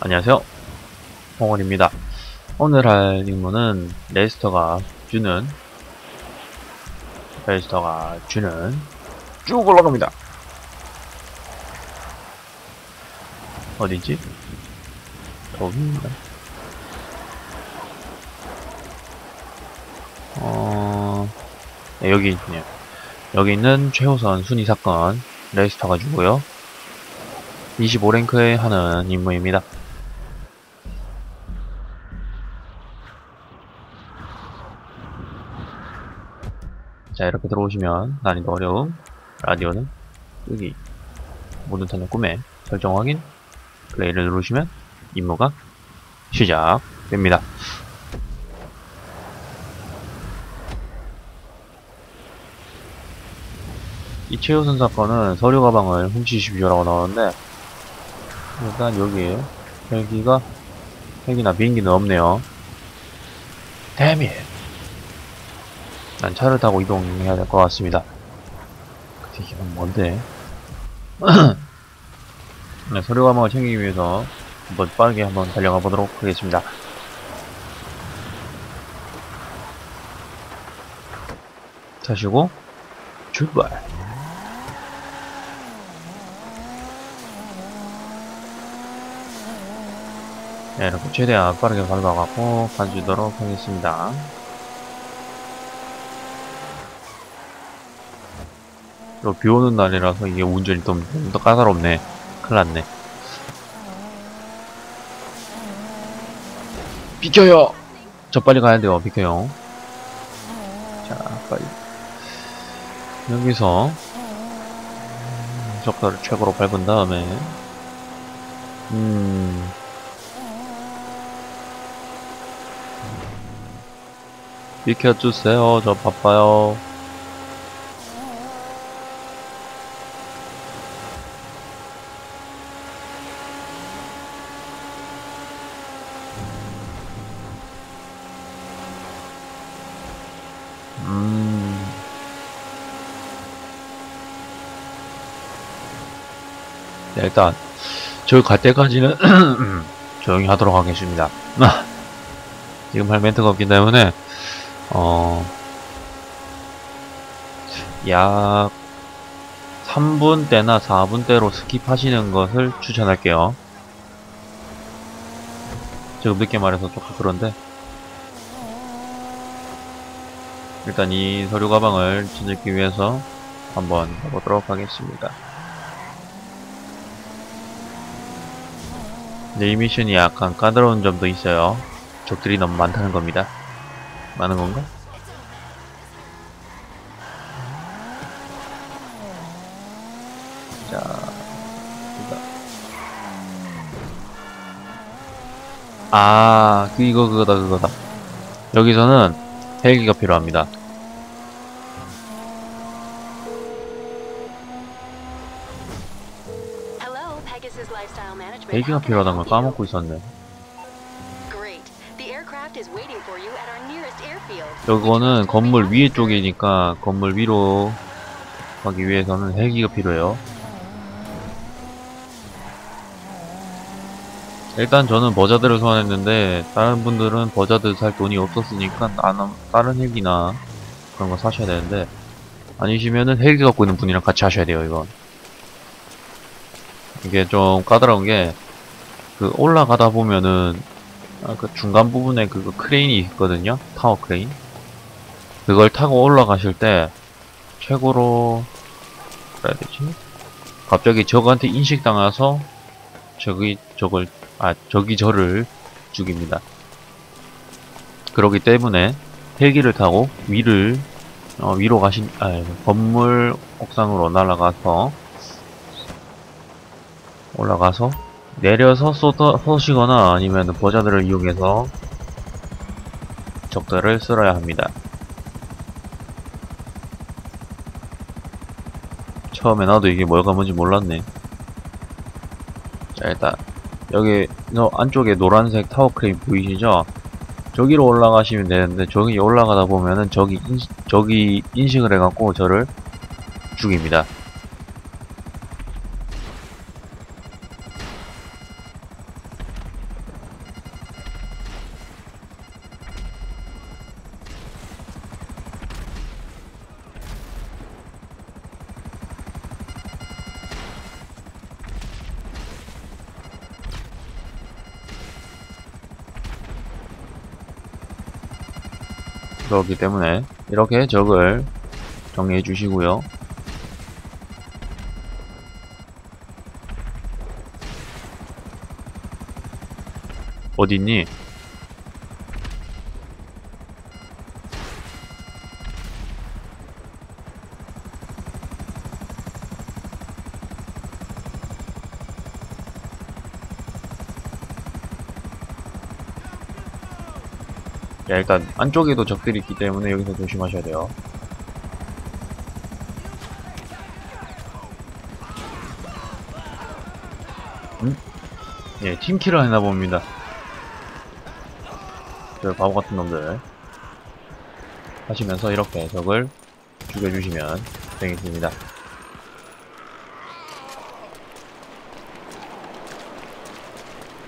안녕하세요. 홍원입니다. 오늘 할 임무는 레스터가 주는 레스터가 주는 쭉 올라갑니다. 어디지? 여기인가? 어, 네, 여기 있네요. 여기 있는 최우선 순위 사건 레스터가 주고요. 25랭크에 하는 임무입니다. 자 이렇게 들어오시면 난이도 어려움. 라디오는 끄기 모든 탄의 꿈에 설정 확인 플레이를 누르시면 임무가 시작됩니다. 이 최우선 사건은 서류 가방을 훔치십시오라고 나오는데 일단 여기 헬기가 헬기나 비행기는 없네요. 데밋 난 차를 타고 이동해야 될 것 같습니다. 그 이게 뭔데? 네, 서류 가방을 챙기기 위해서 한번 빠르게 한번 달려가 보도록 하겠습니다. 타시고 출발. 네, 이렇게 최대한 빠르게 밟아갖고 가주도록 하겠습니다. 또 비 오는 날이라서 이게 운전이 좀 더 까다롭네. 큰일 났네. 비켜요! 저 빨리 가야 돼요. 비켜요. 자, 빨리. 여기서 적도를 최고로 밟은 다음에 음... 비켜주세요. 저 바빠요. 네, 일단 저기 갈 때까지는 조용히 하도록 하겠습니다. 아, 지금 할 멘트가 없기 때문에 어, 약 3분대나 4분대로 스킵하시는 것을 추천할게요. 지금 늦게 말해서 조금 그런데 일단 이 서류 가방을 찾기 위해서 한번 가보도록 하겠습니다. 네, 이 미션이 약간 까다로운 점도 있어요. 적들이 너무 많다는 겁니다. 많은 건가? 자, 이거. 아, 그 이거 그거다 그거다. 여기서는 헬기가 필요합니다. 헬기가 필요하다는 걸? 까먹고 있었네. 요거는 건물 위에 쪽이니까 건물 위로 가기 위해서는 헬기가 필요해요. 일단 저는 버자드를 소환했는데 다른 분들은 버자드 살 돈이 없었으니까 다른, 다른 헬기나 그런 거 사셔야 되는데 아니시면은 헬기 갖고 있는 분이랑 같이 하셔야 돼요 이건 이게 좀 까다로운 게 그 올라가다 보면은 아, 그 중간 부분에 그 크레인이 있거든요 타워 크레인 그걸 타고 올라가실 때 최고로 뭐라 해야 되지? 갑자기 적한테 인식당해서 저기 저걸 아 저기 저를 죽입니다. 그러기 때문에 헬기를 타고 위를 어, 위로 가신 아 건물 옥상으로 날아가서 올라가서 내려서 쏘더, 쏘시거나 아니면 버자들을 이용해서 적들을 쓸어야 합니다. 처음에 나도 이게 뭐가 뭔지 몰랐네. 자, 일단, 여기, 저 안쪽에 노란색 타워 크레인 보이시죠? 저기로 올라가시면 되는데, 저기 올라가다 보면은, 저기, 인, 저기 인식을 해갖고 저를 죽입니다. 그렇기 때문에 이렇게 적을 정리해 주시고요. 어딨니? 야, 일단 안쪽에도 적들이 있기 때문에 여기서 조심하셔야 돼요. 음? 예, 팀킬을 했나 봅니다. 저 바보 같은 놈들. 하시면서 이렇게 적을 죽여주시면 되겠습니다.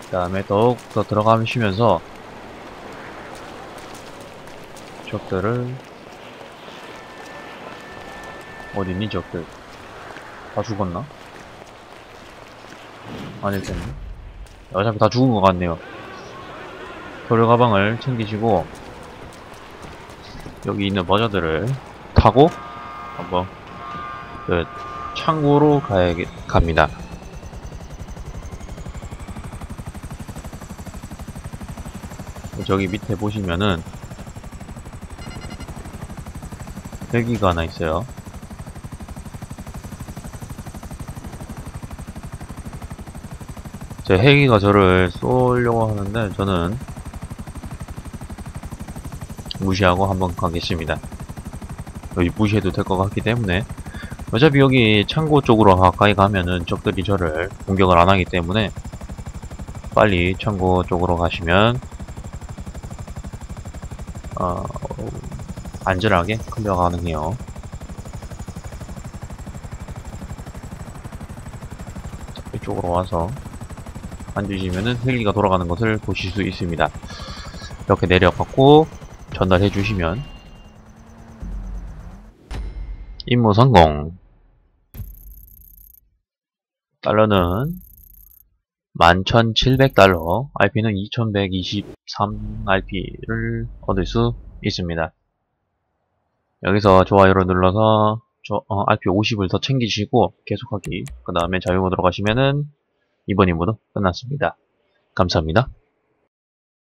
그 다음에 더욱 더 들어가시면서 적들을 어딨니 적들? 다 죽었나? 아닐 텐데. 어차피 다 죽은 것 같네요. 도료 가방을 챙기시고 여기 있는 버저들을 타고 한번 그 창고로 가야 갑니다. 저기 밑에 보시면은 헬기가 하나 있어요. 제 헬기가 저를 쏘려고 하는데 저는 무시하고 한번 가겠습니다. 여기 무시해도 될 것 같기 때문에 어차피 여기 창고 쪽으로 가까이 가면은 적들이 저를 공격을 안 하기 때문에 빨리 창고 쪽으로 가시면 어, 안전하게 클리어 가능해요. 자, 이쪽으로 와서 앉으시면은 헬기가 돌아가는 것을 보실 수 있습니다. 이렇게 내려갖고 전달해 주시면 임무 성공 달러는 11,700달러 RP는 2,123 RP를 얻을 수 있습니다. 여기서 좋아요를 눌러서 저, 어, RP 50을 더 챙기시고 계속하기 그 다음에 자유모드로 가시면은 이번 임무도 끝났습니다. 감사합니다.